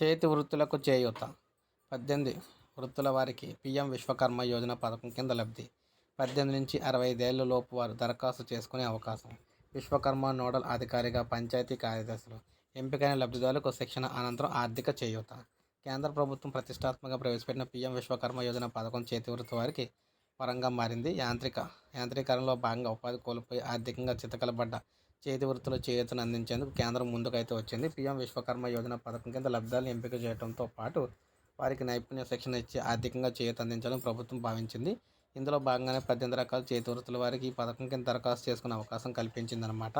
చేతి వృత్తులకు చేయూత. పద్దెనిమిది వృత్తుల వారికి పిఎం విశ్వకర్మ యోజన పథకం కింద లబ్ధి. పద్దెనిమిది నుంచి అరవై ఐదేళ్ళ లోపు వారు దరఖాస్తు చేసుకునే అవకాశం. విశ్వకర్మ నోడల్ అధికారిగా పంచాయతీ కార్యదర్శులు. ఎంపికైన లబ్ధిదారులకు శిక్షణ అనంతరం ఆర్థిక చేయూత. కేంద్ర ప్రభుత్వం ప్రతిష్టాత్మకంగా ప్రవేశపెట్టిన పిఎం విశ్వకర్మ యోజన పథకం చేతి వృత్తి వారికి వరంగా మారింది. యాంత్రిక యాంత్రీకరణలో భాగంగా ఉపాధి కోల్పోయి ఆర్థికంగా చితకలబడ్డ చేతి వృత్తుల చేయూతను అందించేందుకు కేంద్రం ముందుకైతే వచ్చింది. పీఎం విశ్వకర్మ యోజన పథకం కింద లబ్ధాలను ఎంపిక చేయడంతో పాటు వారికి నైపుణ్య శిక్షణ ఇచ్చి ఆర్థికంగా చేయూత అందించాలని ప్రభుత్వం భావించింది. ఇందులో భాగంగానే పద్దెనిమిది రకాల చేతి వృత్తుల వారికి ఈ పథకం కింద దరఖాస్తు చేసుకునే అవకాశం కల్పించిందనమాట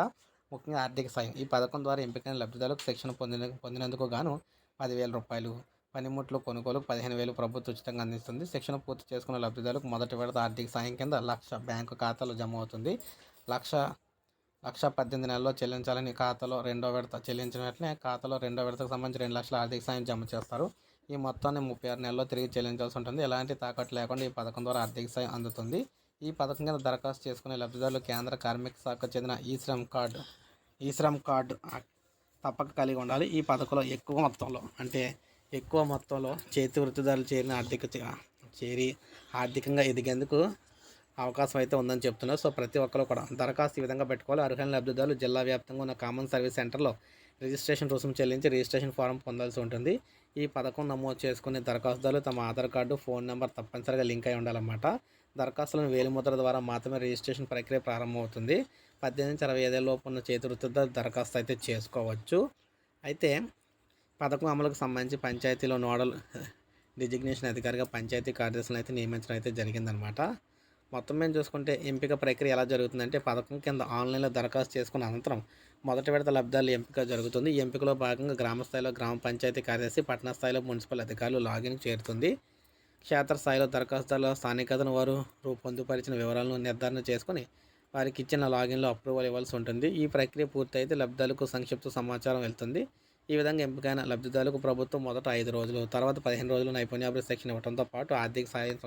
ముఖ్యంగా ఆర్థిక సాయం. ఈ పథకం ద్వారా ఎంపికైన లబ్ధిదారులకు శిక్షణ పొందిన పొందినందుకు గాను పదివేల రూపాయలు పనిముట్లు కొనుగోలు పదిహేను వేలు ప్రభుత్వం ఉచితంగా అందిస్తుంది. శిక్షణ పూర్తి చేసుకున్న లబ్ధిదారులకు మొదటి విడత ఆర్థిక సాయం కింద లక్ష బ్యాంకు ఖాతాలో జమ అవుతుంది. లక్ష లక్ష పద్దెనిమిది నెలల్లో చెల్లించాలని ఖాతాలో రెండో విడత చెల్లించిన వెంటనే ఖాతాలో రెండో విడతకు సంబంధించి రెండు లక్షల ఆర్థిక సాయం జమ చేస్తారు. ఈ మొత్తాన్ని ముప్పై ఆరు నెలల్లో తిరిగి చెల్లించాల్సి ఉంటుంది. ఎలాంటి తాకట్టు లేకుండా ఈ పథకం ద్వారా ఆర్థిక సాయం అందుతుంది. ఈ పథకం కింద దరఖాస్తు చేసుకునే లబ్ధిదారులు కేంద్ర కార్మిక శాఖకు చెందిన ఈ శ్రమ్ కార్డు ఈ శ్రమ్ కార్డు తప్పక కలిగి ఉండాలి. ఈ పథకంలో ఎక్కువ మొత్తంలో అంటే ఎక్కువ మొత్తంలో చేతి వృత్తిదారులు చేరిన ఆర్థిక చేరి ఆర్థికంగా ఎదిగేందుకు అవకాశం అయితే ఉందని చెప్తున్నారు. సో ప్రతి ఒక్కరు కూడా దరఖాస్తు ఈ విధంగా పెట్టుకోవాలి. అర్హులైన లబ్ధిదారులు జిల్లా వ్యాప్తంగా ఉన్న కామన్ సర్వీస్ సెంటర్లో రిజిస్ట్రేషన్ రుసుము చెల్లించి రిజిస్ట్రేషన్ ఫారం పొందాల్సి ఉంటుంది. ఈ పథకం నమోదు చేసుకునే దరఖాస్తుదారులు తమ ఆధార్ కార్డు ఫోన్ నెంబర్ తప్పనిసరిగా లింక్ అయి ఉండాలన్నమాట. దరఖాస్తులను వేలిముద్ర ద్వారా మాత్రమే రిజిస్ట్రేషన్ ప్రక్రియ ప్రారంభమవుతుంది. పద్దెనిమిది నుంచి అరవై ఐదేళ్ళ లోపు ఉన్న చేతి దరఖాస్తు అయితే చేసుకోవచ్చు. అయితే పథకం అమలుకు సంబంధించి పంచాయతీలో నోడల్ డిజిగ్నేషన్ అధికారిగా పంచాయతీ కార్యదర్శులను అయితే నియమించడం అయితే జరిగిందనమాట మొత్తం మేము చూసుకుంటే ఎంపిక ప్రక్రియ ఎలా జరుగుతుందంటే పథకం కింద ఆన్లైన్లో దరఖాస్తు చేసుకున్న అనంతరం మొదటి విడత లబ్ధాలు ఎంపిక జరుగుతుంది. ఈ ఎంపికలో భాగంగా గ్రామ స్థాయిలో గ్రామ పంచాయతీ కార్యదర్శి పట్టణ స్థాయిలో మున్సిపల్ అధికారులు లాగిన్ చేరుతుంది. క్షేత్రస్థాయిలో దరఖాస్తుల స్థానికతను వారు రూపొందుపరిచిన వివరాలను నిర్ధారణ చేసుకుని వారికి ఇచ్చిన లాగిన్లో అప్రూవల్ ఇవ్వాల్సి ఉంటుంది. ఈ ప్రక్రియ పూర్తయితే లబ్ధాలకు సంక్షిప్త సమాచారం వెళ్తుంది. ఈ విధంగా ఎంపికైన లబ్ధిదారులకు ప్రభుత్వం మొదట ఐదు రోజులు తర్వాత పదిహేను రోజులు నైపుణ్యాభివృద్ధి శిక్షణ ఇవ్వడంతో పాటు ఆర్థిక సాయం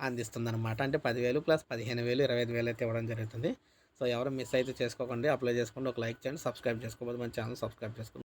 అందిస్తుంది అనమాట అంటే పదివేలు ప్లస్ పదిహేను వేలు ఇరవై ఐదు వేలు అయితే ఇవ్వడం జరుగుతుంది. సో ఎవరు మిస్ అయితే చేసుకోకండి అప్లై చేసుకోండి. ఒక లైక్ చేయండి సబ్స్క్రైబ్ చేసుకోబోదు మన ఛానల్ సబ్స్క్రైబ్ చేసుకోండి